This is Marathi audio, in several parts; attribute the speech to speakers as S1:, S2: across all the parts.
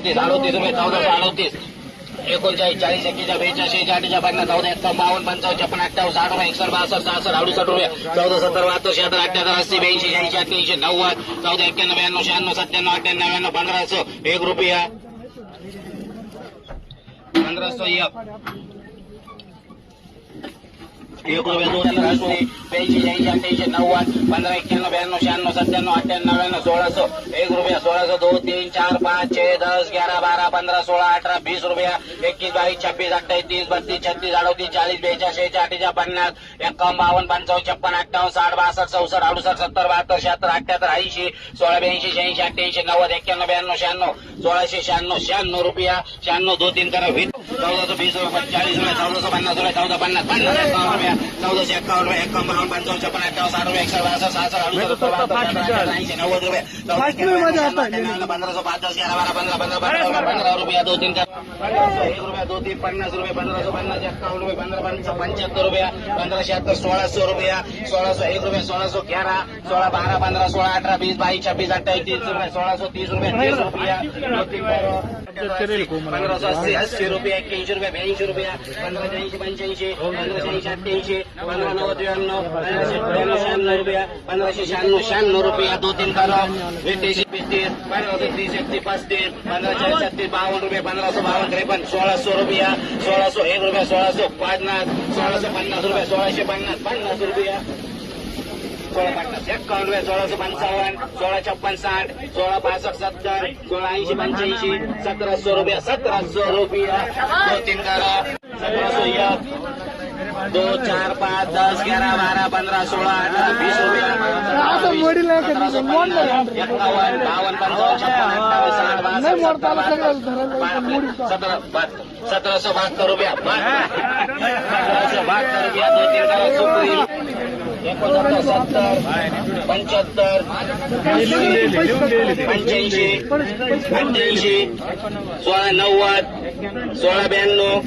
S1: अडतीस अडतीस रुपये चौदाशे अडतीस. एकोणचाळीस चाळीस एक्केचाळीस बेचाळीस शेहेचाळीस पन्नास चौदा एक्का बावन्न पंचावन्न छप्पन अठ्ठावन्न साठ रुपये एकसष्ट बासष्ट सहासष्ट अडुसष्ट रुपये. चौदा सत्तर बहात्तर शहात्तर अठ्ठ्याहत्तर अस्सी ब्याऐंशी शहाऐंशी अठ्ठ्याऐंशी नव्वद. चौदा एक्क्याण्णव ब्याण्णव शहाण्णव सत्त्याण्णव अठ्ठ्याण्णव नव्याण्णव पंधराशे. एक रुपया. पंधराशे एक. एक दोन ब्याऐंशी अठ्ठ्याऐंशी नव्वद पंधरा एक्क्याण्णव ब्याण्णव शहाण्णव सत्त्याण्णव अठ्ठ्याण्णव नव्याण्णव सोळाशे एक रुपया सोळाशे दोन तीन चार पाच छे दस ग्यारा बारा पंधरा सोळा अठरा वीस रुपया एकवीस बावीस छब्बीस अठ्ठावीस तीस बत्तीस छत्तीस चाळीस बेचाळीस शेहेचाळीस अठ्ठेचाळीस पन्नास बावन्न पंचावन्न छप्पन अठ्ठावन्न साठ बासष्ट चौसष्ट अडुसष्ट सत्तर बहात्तर शहात्तर अठ्ठ्याहत्तर ऐंशी सोळा ब्याऐंशी शहाऐंशी अठ्ठ्याऐंशी नव्वद एक्क्याण्णव ब्याण्णव शहाण्णव सोळाशे शहाण्णव शहाण्णव रुपया शहाण्णव दोन तीन करा वीस चौदाशे वीस रुपये चाळीस रुपये चौदाशे पन्नास रुपये चौदा पन्नास पन्नास एकावन्न रुपया चौदाशे एकावन्न एकावन्न बावन्न पंचावन्न छप्पन अठ्ठावन्न साठ रुपये एकशे बासष्ट सहासष्ट अडुसष्ट ऐंशी नव्वद रुपये. पंधराशे पाच दस ग्यारह बारा पंधरा पंधरा पंधरा पंधरा रुपया दो तीन पंधराशे एक रुपया दो तीन पन्नास रुपये पंधराशे पन्नास एकावन्न रुपये पंधरा पंच पंच्याहत्तर रुपया पंधरा शहात्तर सोळाशे रुपया सोळाशे एक रुपये सोळाशे ग्यारह सोळा बारा पंधरा सोळा अठरा वीस बावीस छब्बीस अठ्ठावीस तीस रुपये सोळाशे तीस रुपये तीस पंधराशे अस्सी अस्सी रुपये एक्क्याऐंशी रुपये ब्याऐंशी रुपया पंधराशे ऐंशी पंच्याऐंशी पंधराशे ऐंशी अठ्ठ्याऐंशी पंधरा नव्वद त्र्याण्णव पंधराशे त्र्याण्णव शहाण्णव रुपया पंधराशे शहाण्णव शहाण्णव रुपया दो तीन करा बेतीस बेतीस पंधराशे तीस एकतीस पस्तीस पंधराशे छत्तीस बावन्न रुपये पंधराशे बावन्न त्रेपन्न सोळाशे रुपया सोळाशे एक रुपया सोळाशे पन्नास सोळाशे पन्नास रुपये सोळाशे पन्नास पन्नास रुपया सोळा पन्नास एकावन्न रुपये सोळाशे पंचावन्न सोळा छप्पन साठ सोळा पासष्ट सत्तर सोळा ऐंशी पंच्याऐंशी सतराशे रुपया सतराशे रुपया दो तीन करा सतराशे एक दो चार पाच दस ग्यारह बारा पंधरा सोळा अठरा वीस एकावन्न बावन्न पंचावन्न छप्पन अठ्ठावीस साठ बासष्ट सतरा सतराशे बहात्तर रुपया. सतराशे बहात्तर रुपया दो तीन करा सुप्रीम एकोणसत्तर सत्तर. पंच्याहत्तर पंच्याऐंशी अठ्ठ्याऐंशी सोळा नव्वद सोळा ब्याण्णव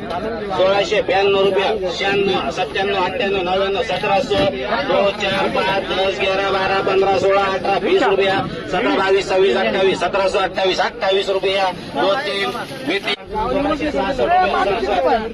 S1: सोळाशे ब्याण्णव रुपया शहाण्णव सत्त्याण्णव अठ्ठ्याण्णव नव्याण्णव सतराशे दोन चार पाच दस ग्यारा बारा पंधरा सोळा अठरा वीस रुपया सतरा बावीस सव्वीस अठ्ठावीस सतराशे अठ्ठावीस अठ्ठावीस रुपया दोन तीन वीस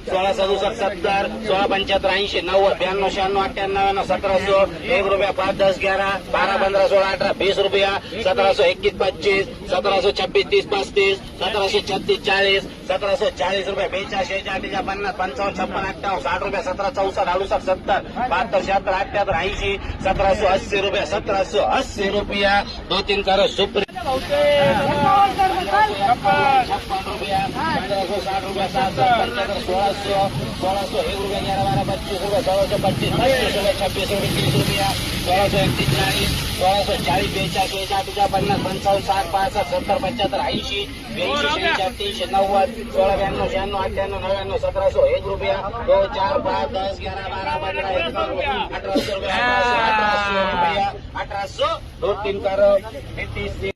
S1: सोळा सदुसष्ट सत्तर सोळा पंच्याहत्तर ऐंशी नव्वद ब्याण्णव शहाण्णव अठ्ठ्याण्णव नव्याण्णव सतराशे एक रुपया पाच दस ग्यारा बारा पंधरा सोळा अठरा वीस रुपया सतराशे एकवीस पच्चीस सतराशे छब्बीस तीस पस्तीस सतराशे छत्तीस चाळीस सतराशे चाळीस रुपये बेचाळीस अठ्ठेचाळीस पन्नास पंचावन्न छप्पन अठ्ठावन्न साठ रुपये सतरा चौसष्ट अडुसष्ट सत्तर बहात्तर शहात्तर अठ्ठ्याहत्तर ऐंशी सतराशे अस्सी रुपये सतराशे अस्सी रुपया दो तीन करो सुप्रीम। छप्पन रुपया पंधराशे साठ रुपया सहाशे पंच्याहत्तर सोळाशे सोळाशे एक रुपया ग्यारह बारा पच्चीस रुपये सोळाशे पच्चीस पच्चीस रुपये छब्बीस रुपये तीस रुपया। सोळाशे एकतीस चाळीस सोळाशे चाळीस बेचाळीस बेचाळीस पन्नास पंचावन्न साठ पासष्ट सत्तर पंच्याहत्तर ऐंशी ब्याऐंशी शहाऐंशी अठ्ठ्याऐंशी नव्वद सोळा ब्याण्णव शहाण्णव अठ्ठ्याण्णव नव्याण्णव सतराशे एक रुपया दोन चार पाच दस ग्यारा बारा पंधरा एकावन्न अठराशे रुपया अठराशे अठराशे रुपया अठराशे दोन तीन कर तेहतीस